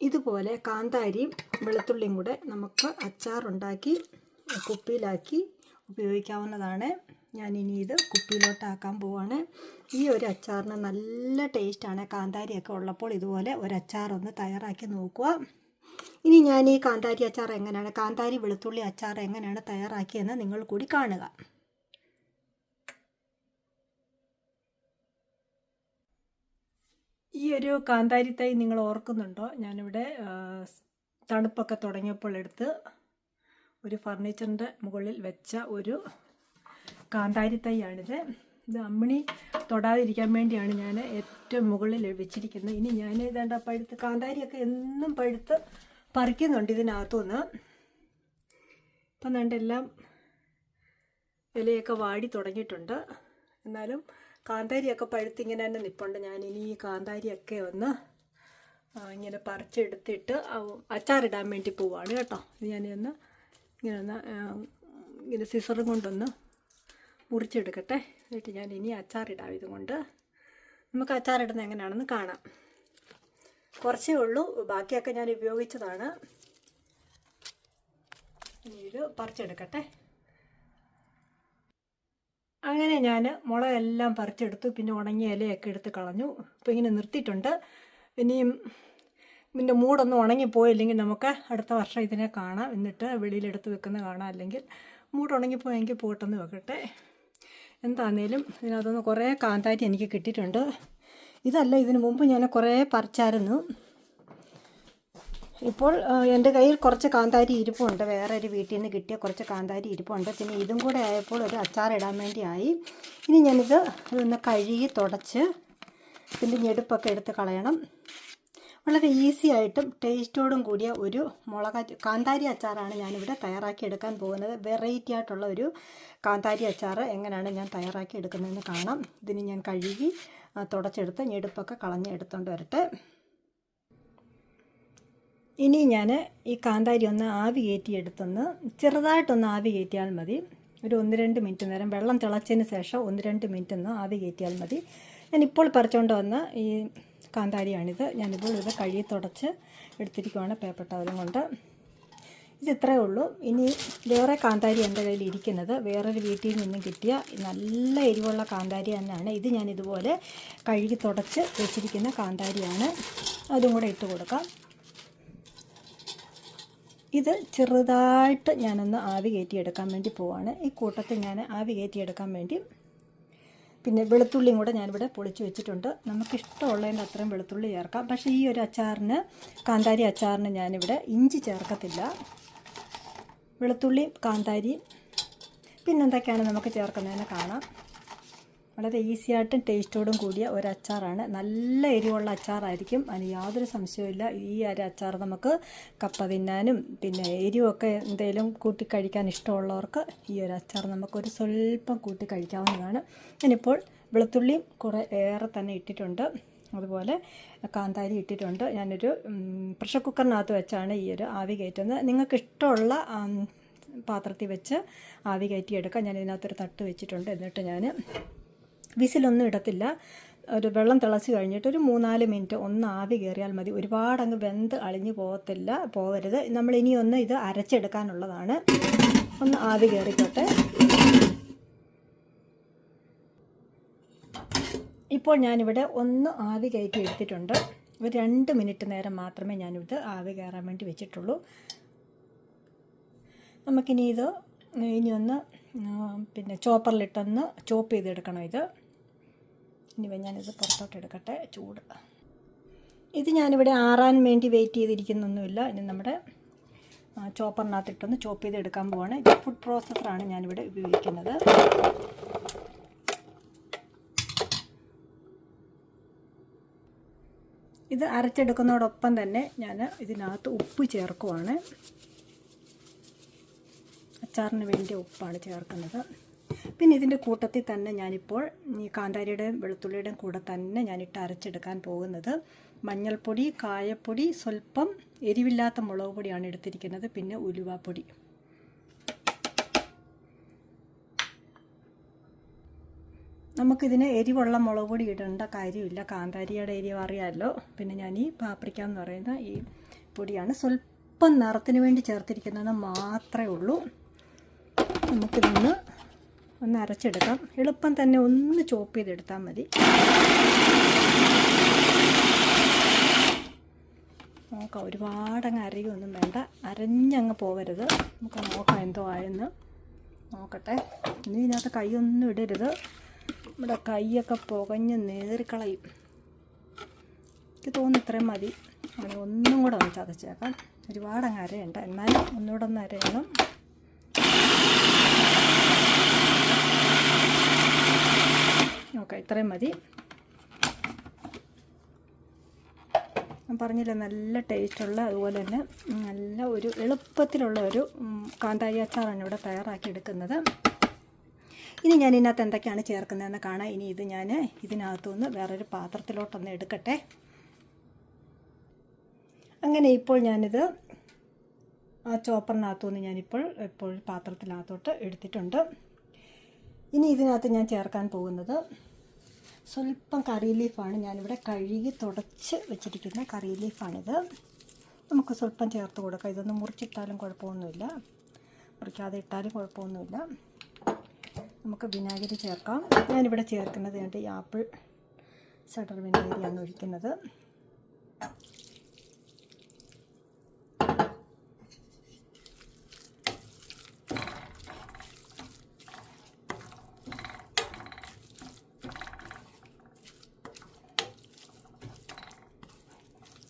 ഇതുപോലെ കാന്താരിയും വെളുത്തുള്ളിയും കൂടെ നമുക്ക് അച്ചാറുണ്ടാക്കി കുപ്പിയിലാക്കി ഉപയോഗിക്കാവുന്നതാണ്. ഇനി ഇത് കുപ്പിയിലോട്ടാക്കാൻ പോവാണ്. ഈ ഒരു അച്ചാറിന് നല്ല ടേസ്റ്റാണ് കാന്താരിയൊക്കെ ഉള്ളപ്പോൾ ഇതുപോലെ ഒരു അച്ചാറൊന്ന് തയ്യാറാക്കി നോക്കുക. ഇനി ഞാൻ ഈ കാന്താരി അച്ചാർ എങ്ങനെയാണ് കാന്താരി വെളുത്തുള്ളി അച്ചാർ എങ്ങനെയാണ് തയ്യാറാക്കിയെന്ന് നിങ്ങൾ കൂടി കാണുക. ഈ ഒരു കാന്താരി തൈ നിങ്ങൾ ഓർക്കുന്നുണ്ടോ? ഞാനിവിടെ തണുപ്പൊക്കെ തുടങ്ങിയപ്പോൾ എടുത്ത് ഒരു ഫർണിച്ചറിന്റെ മുകളിൽ വെച്ച ഒരു കാന്താരി തൈയാണിത് ഇത് അമ്മിണി തൊടാതിരിക്കാൻ വേണ്ടിയാണ് ഞാൻ ഏറ്റവും മുകളിൽ വെച്ചിരിക്കുന്നത്. ഇനി ഞാൻ ഇതേണ്ട പഴുത്ത് കാന്താരിയൊക്കെ എന്നും പഴുത്ത് പറിക്കുന്നുണ്ട് ഇതിനകത്തുനിന്ന്. ഇപ്പം എല്ലാം ഇലയൊക്കെ വാടി തുടങ്ങിയിട്ടുണ്ട്. എന്നാലും കാന്താരിയൊക്കെ പഴുത്തിങ്ങനെ തന്നെ നിൽപ്പുണ്ട് ഞാൻ ഇനി ഈ കാന്താരിയൊക്കെ ഒന്ന് ഇങ്ങനെ പറിച്ചെടുത്തിട്ട് അച്ചാറിടാൻ വേണ്ടി പോവാണ് കേട്ടോ. ഇത് ഞാനൊന്ന് ഇങ്ങനെ ഒന്ന് ഇങ്ങനെ സിസറും കൊണ്ടൊന്ന് മുറിച്ചെടുക്കട്ടെ. എന്നിട്ട് ഞാൻ ഇനി അച്ചാറിടാം ഇതുകൊണ്ട്. നമുക്ക് അച്ചാറിടുന്നത് എങ്ങനെയാണെന്ന് കാണാം. കുറച്ചേ ഉള്ളൂ. ബാക്കിയൊക്കെ ഞാൻ ഉപയോഗിച്ചതാണ്. ഇത് പറിച്ചെടുക്കട്ടെ. അങ്ങനെ ഞാൻ മുളകെല്ലാം പറിച്ചെടുത്തു. പിന്നെ ഉണങ്ങിയ ഇലയൊക്കെ എടുത്ത് കളഞ്ഞു. അപ്പോൾ ഇങ്ങനെ നിർത്തിയിട്ടുണ്ട്. ഇനിയും ഇതിന്റെ മൂടൊന്നും ഉണങ്ങിപ്പോയില്ലെങ്കിൽ നമുക്ക് അടുത്ത വർഷം ഇതിനെ കാണാം. എന്നിട്ട് വെളിയിലെടുത്ത് വെക്കുന്ന കാണാം. അല്ലെങ്കിൽ മൂട് ഉണങ്ങിപ്പോയെങ്കിൽ പോട്ടെന്ന് വെക്കട്ടെ. എന്താണേലും ഇതിനകത്തുനിന്ന് കുറേ കാന്താരി എനിക്ക് കിട്ടിയിട്ടുണ്ട്. ഇതല്ല ഇതിനു മുമ്പ് ഞാൻ കുറേ പറിച്ചായിരുന്നു. ഇപ്പോൾ എന്റെ കയ്യിൽ കുറച്ച് കാന്താരി ഇരിപ്പുണ്ട്. വേറെ ഒരു വീട്ടിൽ നിന്ന് കിട്ടിയ കുറച്ച് കാന്താരി ഇരിപ്പുണ്ട്. പിന്നെ ഇതും കൂടെ ആയപ്പോൾ ഒരു അച്ചാറിടാൻ വേണ്ടിയായി. ഇനി ഞാനിത് ഒന്ന് കഴുകി തുടച്ച് ഇതിന്റെ ഞെടുപ്പൊക്കെ എടുത്ത് കളയണം. വളരെ ഈസി ആയിട്ടും ടേസ്റ്റോടും കൂടിയ ഒരു മുളക കാന്താരി അച്ചാറാണ് ഞാനിവിടെ തയ്യാറാക്കി എടുക്കാൻ പോകുന്നത്. വെറൈറ്റി ആയിട്ടുള്ള ഒരു കാന്താരി അച്ചാർ എങ്ങനെയാണ് ഞാൻ തയ്യാറാക്കി എടുക്കുന്നതെന്ന് കാണാം. ഇതിന് ഞാൻ കഴുകി തുടച്ചെടുത്ത് ഞെടുപ്പൊക്കെ കളഞ്ഞ് എടുത്തുകൊണ്ട് വരട്ടെ. ഇനി ഞാൻ ഈ കാന്താരി ഒന്ന് ആവി കയറ്റി എടുത്തൊന്ന് ചെറുതായിട്ടൊന്ന് ആവി കയറ്റിയാൽ മതി. ഒരു ഒന്ന് രണ്ട് മിനിറ്റ് നേരം വെള്ളം തിളച്ചതിന് ശേഷം ഒന്ന് രണ്ട് മിനിറ്റ് ഒന്ന് ആവി കയറ്റിയാൽ മതി. ഞാൻ ഇപ്പോൾ പറിച്ചുകൊണ്ട് വന്ന ഈ കാന്താരിയാണിത്. ഞാനിപ്പോൾ ഇത് കഴുകി തുടച്ച് എടുത്തിരിക്കുവാണ് പേപ്പർ ടവലും കൊണ്ട്. ഇത് ഇത്രയേ ഉള്ളൂ. ഇനി വേറെ കാന്താരി എന്റെ കയ്യിൽ ഇരിക്കുന്നത്. വേറൊരു വീട്ടിൽ നിന്നും കിട്ടിയ നല്ല എരിവുള്ള കാന്താരി തന്നെയാണ്. ഇത് ഞാൻ ഇതുപോലെ കഴുകി തുടച്ച് വെച്ചിരിക്കുന്ന കാന്താരിയാണ്. അതും കൂടെ ഇട്ട് കൊടുക്കാം. ഇത് ചെറുതായിട്ട് ഞാനൊന്ന് ആവി കയറ്റിയെടുക്കാൻ വേണ്ടി പോവാണ്. ഈ കൂട്ടത്തിൽ ഞാൻ ആവി കയറ്റിയെടുക്കാൻ വേണ്ടി പിന്നെ വെളുത്തുള്ളിയും കൂടെ ഞാനിവിടെ പൊളിച്ച് വെച്ചിട്ടുണ്ട്. നമുക്കിഷ്ടമുള്ളതിന്റെ അത്രയും വെളുത്തുള്ളി ചേർക്കാം. പക്ഷേ ഈ ഒരു അച്ചാറിന് കാന്താരി അച്ചാറിന് ഞാനിവിടെ ഇഞ്ചി ചേർക്കത്തില്ല. വെളുത്തുള്ളി കാന്താരി പിന്നെന്തൊക്കെയാണ് നമുക്ക് ചേർക്കുന്നതെന്ന് കാണാം. വളരെ ഈസി ആയിട്ടും ടേസ്റ്റോടും കൂടിയ ഒരു അച്ചാറാണ് നല്ല എരിവുള്ള അച്ചാറായിരിക്കും. അതിന് യാതൊരു സംശയവുമില്ല ഈ ഒരു അച്ചാർ നമുക്ക് കപ്പ തിന്നാനും പിന്നെ എരിവൊക്കെ എന്തെങ്കിലും കൂട്ടി കഴിക്കാൻ ഇഷ്ടമുള്ളവർക്ക് ഈ ഒരു അച്ചാർ നമുക്കൊരു സ്വല്പം കൂട്ടി കഴിക്കാവുന്നതാണ്. ഞാനിപ്പോൾ വെളുത്തുള്ളിയും കുറേ ഏറെ തന്നെ ഇട്ടിട്ടുണ്ട്. അതുപോലെ കാന്താരി ഇട്ടിട്ടുണ്ട്. ഞാനൊരു പ്രഷർ കുക്കറിനകത്ത് വെച്ചാണ് ഈ ഒരു ആവി കയറ്റുന്നത്. നിങ്ങൾക്ക് ഇഷ്ടമുള്ള പാത്രത്തിൽ വെച്ച് ആവി കയറ്റിയെടുക്കാം. ഞാൻ ഇതിനകത്തൊരു തട്ട് വെച്ചിട്ടുണ്ട്. എന്നിട്ട് ഞാൻ വിസിലൊന്നും ഇടത്തില്ല. ഒരു വെള്ളം തിളച്ച് കഴിഞ്ഞിട്ട് ഒരു മൂന്നാൽ മിനിറ്റ് ഒന്ന് ആവി കയറിയാൽ മതി. ഒരുപാട് അങ്ങ് വെന്ത് അളിഞ്ഞു പോകത്തില്ല പോകരുത്. നമ്മൾ ഇനി ഒന്ന് ഇത് അരച്ചെടുക്കാനുള്ളതാണ്. ഒന്ന് ആവി കയറിക്കോട്ടെ. ഇപ്പോൾ ഞാനിവിടെ ഒന്ന് ആവി കയറ്റി എടുത്തിട്ടുണ്ട്. ഒരു രണ്ട് മിനിറ്റ് നേരം മാത്രമേ ഞാനിത് ആവി കയറാൻ വേണ്ടി വെച്ചിട്ടുള്ളൂ. നമുക്കിനി ഇത് ഇനി ഒന്ന് പിന്നെ ചോപ്പറിലിട്ടൊന്ന് ചോപ്പ് ചെയ്തെടുക്കണം ഇത്. ഇനി ഞാനിത് പുറത്തോട്ട് എടുക്കട്ടെ ചൂട്. ഇത് ഞാനിവിടെ ആറാൻ വേണ്ടി വെയിറ്റ് ചെയ്തിരിക്കുന്നൊന്നുമില്ല. ഇനി നമ്മുടെ ചോപ്പറിനകത്തിട്ടൊന്ന് ചോപ്പ് ചെയ്തെടുക്കാൻ പോവാണ്. ഇത് ഫുഡ് പ്രോസസ്സറാണ് ഞാനിവിടെ ഉപയോഗിക്കുന്നത്. ഇത് അരച്ചെടുക്കുന്നതോടൊപ്പം തന്നെ ഞാൻ ഇതിനകത്ത് ഉപ്പ് ചേർക്കുവാണ്. അച്ചാറിന് വേണ്ടി ഉപ്പാണ് ചേർക്കുന്നത്. പിന്നെ ഇതിന്റെ കൂട്ടത്തിൽ തന്നെ ഞാനിപ്പോൾ ഈ കാന്താരിയുടെയും വെളുത്തുള്ളിയുടെയും കൂടെ തന്നെ ഞാനിട്ട് അരച്ചെടുക്കാൻ പോകുന്നത്. മഞ്ഞൾപ്പൊടി കായപ്പൊടി സ്വല്പം എരിവില്ലാത്ത മുളക് പൊടിയാണ് എടുത്തിരിക്കുന്നത്. പിന്നെ ഉലുവാപ്പൊടി. നമുക്കിതിന് എരിവുള്ള മുളക് പൊടി ഇടേണ്ട കാര്യമില്ല. കാന്താരിയുടെ എരിവ് അറിയാമല്ലോ പിന്നെ ഞാൻ ഈ പാപ്രിക്ക എന്ന് പറയുന്ന ഈ പൊടിയാണ്. സ്വല്പം നിറത്തിന് വേണ്ടി ചേർത്തിരിക്കുന്നത് മാത്രമേ ഉള്ളൂ. നമുക്കിതൊന്ന് ഒന്ന് അരച്ചെടുക്കാം. എളുപ്പം തന്നെ ഒന്ന് ചോപ്പ് ചെയ്തെടുത്താൽ മതി. നോക്കാം ഒരുപാടങ്ങ് അരയൊന്നും വേണ്ട. അരഞ്ഞങ്ങ് പോകരുത്. നമുക്ക് നോക്കാം എന്തോ ആയെന്ന്. നോക്കട്ടെ. ഇനി ഇതിനകത്ത് കൈയൊന്നും ഇടരുത്. നമ്മുടെ കൈയൊക്കെ പുകഞ്ഞ് നേറിക്കളയും. എനിക്ക് തോന്നുന്നു ഇത്രയും മതി. അങ്ങനെ ഒന്നും കൂടെ ഒന്ന് ചതച്ചേക്കാം. ഒരുപാടങ്ങ് അരയുണ്ട്. എന്നാലും ഒന്നുകൂടെ ഒന്ന് അരയണം. ഇത്രയും മതി. ഞാൻ പറഞ്ഞില്ല നല്ല ടേസ്റ്റുള്ള അതുപോലെ തന്നെ നല്ല ഒരു എളുപ്പത്തിലുള്ള ഒരു കാന്താരി അച്ചാറാണ് ഇവിടെ തയ്യാറാക്കി എടുക്കുന്നത് ഇനി ഞാൻ ഇതിനകത്ത് എന്തൊക്കെയാണ് ചേർക്കുന്നതെന്ന് കാണാം. ഇനി ഇത് ഞാൻ ഇതിനകത്തുനിന്ന് വേറൊരു പാത്രത്തിലോട്ടൊന്ന് എടുക്കട്ടെ. അങ്ങനെ ഇപ്പോൾ ഞാനിത് ആ ചോപ്പറിനകത്തുനിന്ന് ഞാനിപ്പോൾ ഇപ്പോൾ പാത്രത്തിനകത്തോട്ട് എടുത്തിട്ടുണ്ട്. ഇനി ഇതിനകത്ത് ഞാൻ ചേർക്കാൻ പോകുന്നത് സ്വല്പം കറി ലീഫാണ് ഞാനിവിടെ കഴുകി തുടച്ച് വെച്ചിരിക്കുന്ന കറി ലീഫാണിത്. നമുക്ക് സ്വല്പം ചേർത്ത് കൊടുക്കാം. ഇതൊന്ന് മുറിച്ചിട്ടാലും കുഴപ്പമൊന്നുമില്ല. മുറിക്കാതെ ഇട്ടാലും കുഴപ്പമൊന്നുമില്ല. നമുക്ക് വിനാഗിരി ചേർക്കാം. ഞാനിവിടെ ചേർക്കുന്നത് കണ്ട് ഈ ആപ്പിൾ സഡർ വിനാഗിരിയാണ് ഒഴിക്കുന്നത്.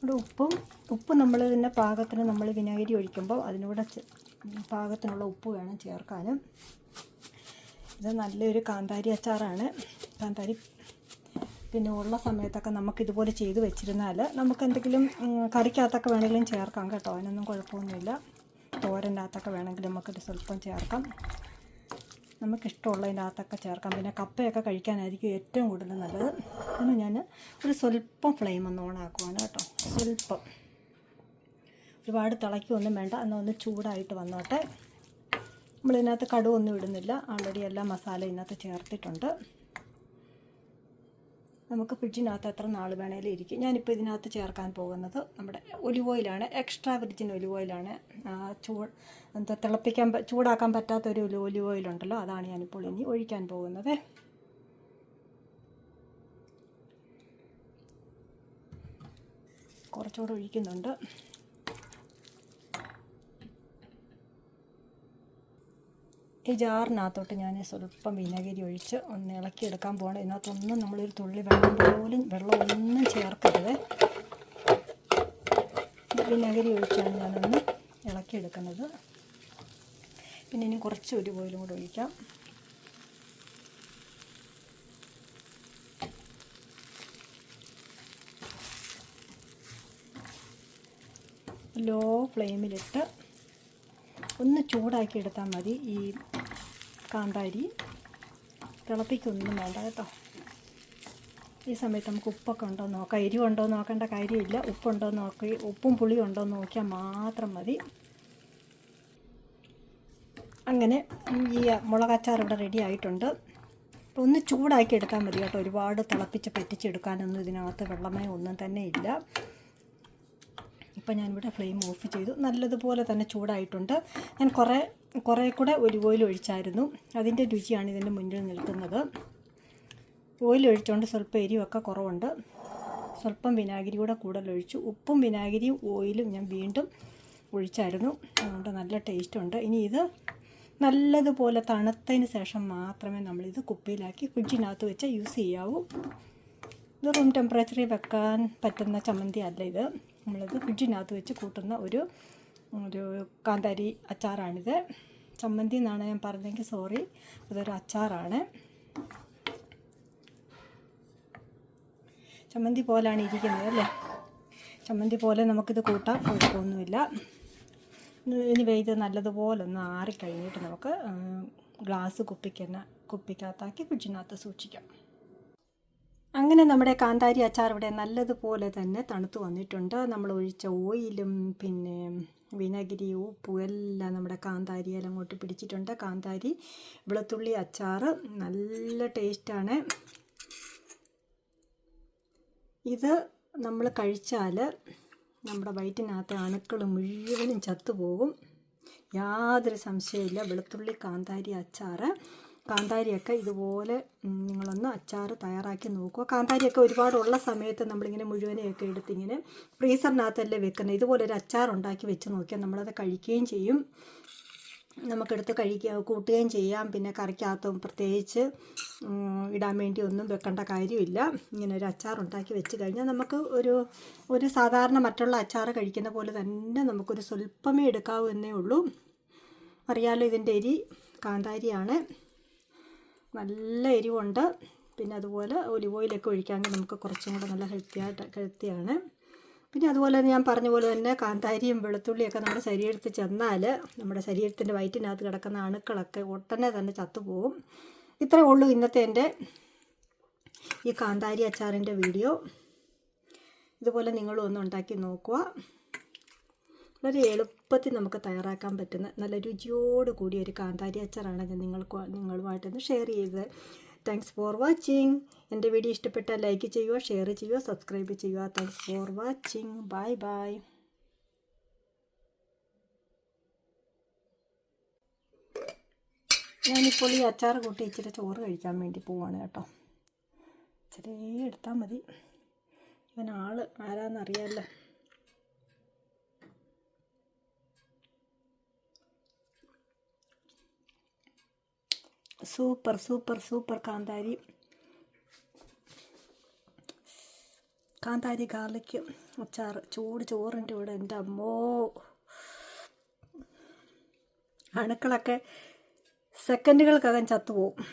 ഇവിടെ ഉപ്പും ഉപ്പ് നമ്മൾ ഇതിന്റെ പാകത്തിന് നമ്മൾ വിനാഗിരി ഒഴിക്കുമ്പോൾ അതിനൂടെ പാകത്തിനുള്ള ഉപ്പ് വേണം ചേർക്കാനും. ഇത് നല്ലൊരു കാന്താരി അച്ചാറാണ്. കാന്താരി പിന്നെ ഉള്ള സമയത്തൊക്കെ നമുക്ക് ഇതുപോലെ ചെയ്ത് വെച്ചിരുന്നാൽ നമുക്ക് എന്തെങ്കിലും കറിക്കകത്തൊക്കെ വേണമെങ്കിലും ചേർക്കാം കേട്ടോ. അതിനൊന്നും കുഴപ്പമൊന്നുമില്ല. തോരന്റെ അകത്തൊക്കെ വേണമെങ്കിൽ നമുക്കിത് സ്വല്പം ചേർക്കാം. നമുക്കിഷ്ടമുള്ളതിന്റെ അകത്തൊക്കെ ചേർക്കാം. പിന്നെ കപ്പയൊക്കെ കഴിക്കാനായിരിക്കും ഏറ്റവും കൂടുതൽ നല്ലത്. അതിന് ഞാൻ ഒരു സ്വല്പം ഫ്ലെയിം ഒന്ന് ഓണാക്കുവാണ് കേട്ടോ. സ്വല്പം. ഒരുപാട് തിളയ്ക്കൊന്നും വേണ്ട. എന്നാൽ ഒന്ന് ചൂടായിട്ട് വന്നോട്ടെ. നമ്മളിതിനകത്ത് കടുവൊന്നും ഇടുന്നില്ല. ആൾറെഡി എല്ലാ മസാല ഇതിനകത്ത് ചേർത്തിട്ടുണ്ട്. നമുക്ക് ഫ്രിഡ്ജിനകത്ത് എത്ര നാൾ വേണേലും ഇരിക്കും. ഞാനിപ്പോൾ ഇതിനകത്ത് ചേർക്കാൻ പോകുന്നത് നമ്മുടെ ഒലിവ് ഓയിലാണ് എക്സ്ട്രാ വിർജിൻ ഒലിവ് ഓയിലാണ് ചൂ എന്താ തിളപ്പിക്കാൻ ചൂടാക്കാൻ പറ്റാത്ത ഒരു ഒലി- ഒലിവ് ഓയിലുണ്ടല്ലോ അതാണ് ഞാനിപ്പോൾ ഇനി ഒഴിക്കാൻ പോകുന്നത്. കുറച്ചുകൂടെ ഒഴിക്കുന്നുണ്ട്. ഈ ജാറിനകത്തോട്ട് ഞാൻ സ്വല്പം വിനാഗിരി ഒഴിച്ച് ഒന്ന് ഇളക്കി എടുക്കാൻ പോകണം ഇതിനകത്തൊന്നും നമ്മളൊരു തുള്ളി വെള്ളം പോലും വെള്ളം ഒന്നും ചേർക്കരുത്. വിനാഗിരി ഒഴിച്ചാണ് ഞാനൊന്ന് ഇളക്കി എടുക്കുന്നത് പിന്നെ ഇനി കുറച്ച് ഒരു പോയിലും കൂടെ ഒഴിക്കാം. ലോ ഫ്ലെയിമിലിട്ട് ഒന്ന് ചൂടാക്കി എടുത്താൽ മതി. ഈ കാന്താരി തിളപ്പിക്കൊന്നും വേണ്ട കേട്ടോ. ഈ സമയത്ത് നമുക്ക് ഉപ്പൊക്കെ ഉണ്ടോ നോക്കാം. എരിവുണ്ടോ നോക്കേണ്ട കാര്യമില്ല. ഉപ്പുണ്ടോ നോക്കി ഉപ്പും പുളിയും ഉണ്ടോ നോക്കിയാൽ മാത്രം മതി. അങ്ങനെ ഈ മുളകച്ചാർ ഇവിടെ റെഡി ആയിട്ടുണ്ട്. ഒന്ന് ചൂടാക്കി എടുത്താൽ മതി കേട്ടോ. ഒരുപാട് തിളപ്പിച്ച് പറ്റിച്ചെടുക്കാനൊന്നും ഇതിനകത്ത് വെള്ളമേ ഒന്നും തന്നെ ഇല്ല. ഇപ്പം ഞാനിവിടെ ഫ്ലെയിം ഓഫ് ചെയ്തു. നല്ലതുപോലെ തന്നെ ചൂടായിട്ടുണ്ട്. ഞാൻ കുറേ കുറേ കൂടെ ഒരു ഓയിൽ ഒഴിച്ചായിരുന്നു. അതിന്റെ രുചിയാണ് ഇതിന്റെ മുന്നിൽ നിൽക്കുന്നത്. ഓയിൽ ഒഴിച്ചുകൊണ്ട് സ്വല്പം എരിവൊക്കെ കുറവുണ്ട്. സ്വല്പം വിനാഗിരി കൂടെ കൂടുതൽ ഒഴിച്ചു ഉപ്പും വിനാഗിരിയും ഓയിലും ഞാൻ വീണ്ടും ഒഴിച്ചായിരുന്നു. അതുകൊണ്ട് നല്ല ടേസ്റ്റ് ഉണ്ട്. ഇനി ഇത് നല്ലതുപോലെ തണുത്തതിന് ശേഷം മാത്രമേ നമ്മളിത് കുപ്പിയിലാക്കി ഫ്രിഡ്ജിനകത്ത് വെച്ച് യൂസ് ചെയ്യാവൂ. ഇത് റൂം ടെമ്പറേച്ചറിൽ വെക്കാൻ പറ്റുന്ന ചമ്മന്തി അല്ല ഇത്. നമ്മളിത് ഫ്രിഡ്ജിനകത്ത് വെച്ച് കൂട്ടുന്ന ഒരു ഒരു കാന്താരി അച്ചാറാണിത്. ചമ്മന്തി എന്നാണ് ഞാൻ പറഞ്ഞെങ്കിൽ സോറി അതൊരു അച്ചാറാണ്. ചമ്മന്തി പോലാണ് ഇരിക്കുന്നത് അല്ലേ? ചമ്മന്തി പോലെ നമുക്കിത് കൂട്ടാം കുഴപ്പമൊന്നുമില്ല. ഇനി വെയ്ത് നല്ലതുപോലെ ഒന്ന് ആറിക്കഴിഞ്ഞിട്ട് നമുക്ക് ഗ്ലാസ് കുപ്പിക്കുന്ന കുപ്പിക്കകത്താക്കി ഫ്രിഡ്ജിനകത്ത് സൂക്ഷിക്കാം. അങ്ങനെ നമ്മുടെ കാന്താരി അച്ചാർ ഇവിടെ നല്ലതുപോലെ തന്നെ തണുത്ത് വന്നിട്ടുണ്ട്. നമ്മൾ ഒഴിച്ച ഓയിലും പിന്നെ വിനഗിരി ഉപ്പും എല്ലാം നമ്മുടെ കാന്താരിയിൽ അങ്ങോട്ട് പിടിച്ചിട്ടുണ്ട്. കാന്താരി വെളുത്തുള്ളി അച്ചാർ നല്ല ടേസ്റ്റാണ് ഇത് നമ്മൾ കഴിച്ചാൽ നമ്മുടെ വയറ്റിനകത്തെ അണുക്കൾ മുഴുവനും ചത്തുപോകും. യാതൊരു സംശയമില്ല വെളുത്തുള്ളി കാന്താരി അച്ചാർ കാന്താരിയൊക്കെ ഇതുപോലെ നിങ്ങളൊന്ന് അച്ചാർ തയ്യാറാക്കി നോക്കുക. കാന്താരിയൊക്കെ ഒരുപാടുള്ള സമയത്ത് നമ്മളിങ്ങനെ മുഴുവനെയൊക്കെ എടുത്തിങ്ങനെ ഫ്രീസറിനകത്തല്ലേ വെക്കുന്നത്. ഇതുപോലെ ഒരു അച്ചാർ ഉണ്ടാക്കി വെച്ച് നോക്കിയാൽ നമ്മളത് കഴിക്കുകയും ചെയ്യും. നമുക്കെടുത്ത് കഴിക്കുക കൂട്ടുകയും ചെയ്യാം. പിന്നെ കറിക്കകത്തും പ്രത്യേകിച്ച് ഇടാൻ വേണ്ടി ഒന്നും വെക്കേണ്ട കാര്യമില്ല. ഇങ്ങനെ ഒരു അച്ചാർ ഉണ്ടാക്കി വെച്ച് കഴിഞ്ഞാൽ നമുക്ക് ഒരു ഒരു സാധാരണ മറ്റുള്ള അച്ചാർ കഴിക്കുന്ന പോലെ തന്നെ നമുക്കൊരു സ്വല്പമേ എടുക്കാവൂ എന്നേ ഉള്ളൂ. അറിയാലോ ഇതിന്റെ എരി കാന്താരിയാണ്. നല്ല എരിവുണ്ട്. പിന്നെ അതുപോലെ ഒലിവ് ഓയിലൊക്കെ ഒഴിക്കാമെങ്കിൽ നമുക്ക് കുറച്ചും കൂടെ നല്ല ഹെൽത്തി ആയിട്ട് ഹെൽത്തിയാണ് പിന്നെ അതുപോലെ ഞാൻ പറഞ്ഞ പോലെ തന്നെ കാന്താരിയും വെളുത്തുള്ളിയൊക്കെ നമ്മുടെ ശരീരത്തിൽ ചെന്നാൽ നമ്മുടെ ശരീരത്തിന്റെ വയറ്റിനകത്ത് കിടക്കുന്ന അണുക്കളൊക്കെ ഉടനെ തന്നെ ചത്തുപോകും. ഇത്രയേ ഉള്ളൂ ഇന്നത്തെ എന്റെ ഈ കാന്താരി അച്ചാറിന്റെ വീഡിയോ. ഇതുപോലെ നിങ്ങളും ഒന്ന് ഉണ്ടാക്കി നോക്കുക. വളരെ എളുപ്പത്തിൽ നമുക്ക് തയ്യാറാക്കാൻ പറ്റുന്ന നല്ല രുചിയോട് കൂടിയ ഒരു കാന്താരി അച്ചാറാണ് ഞാൻ നിങ്ങൾക്ക് നിങ്ങളുമായിട്ടൊന്ന് ഷെയർ ചെയ്തത്. താങ്ക്സ് ഫോർ വാച്ചിങ് എന്റെ വീഡിയോ ഇഷ്ടപ്പെട്ടാൽ ലൈക്ക് ചെയ്യുക ഷെയർ ചെയ്യുക സബ്സ്ക്രൈബ് ചെയ്യുക. Thanks for watching bye bye ഞാനിപ്പോൾ ഈ അച്ചാർ കൂട്ടി ഇച്ചിരി ചോറ് കഴിക്കാൻ വേണ്ടി പോവാണ് കേട്ടോ. ഇച്ചിരി എടുത്താൽ മതി. ഇവൻ ആരാന്നറിയാമല്ലോ സൂപ്പർ സൂപ്പർ സൂപ്പർ കാന്താരി കാന്താരി ഗാർലിക്ക് അച്ചാർ ചൂട് ചോറിന്റെ കൂടെ എന്റെ അമ്മോ. അണുക്കളൊക്കെ സെക്കൻഡുകൾക്കകം ചത്തുപോകും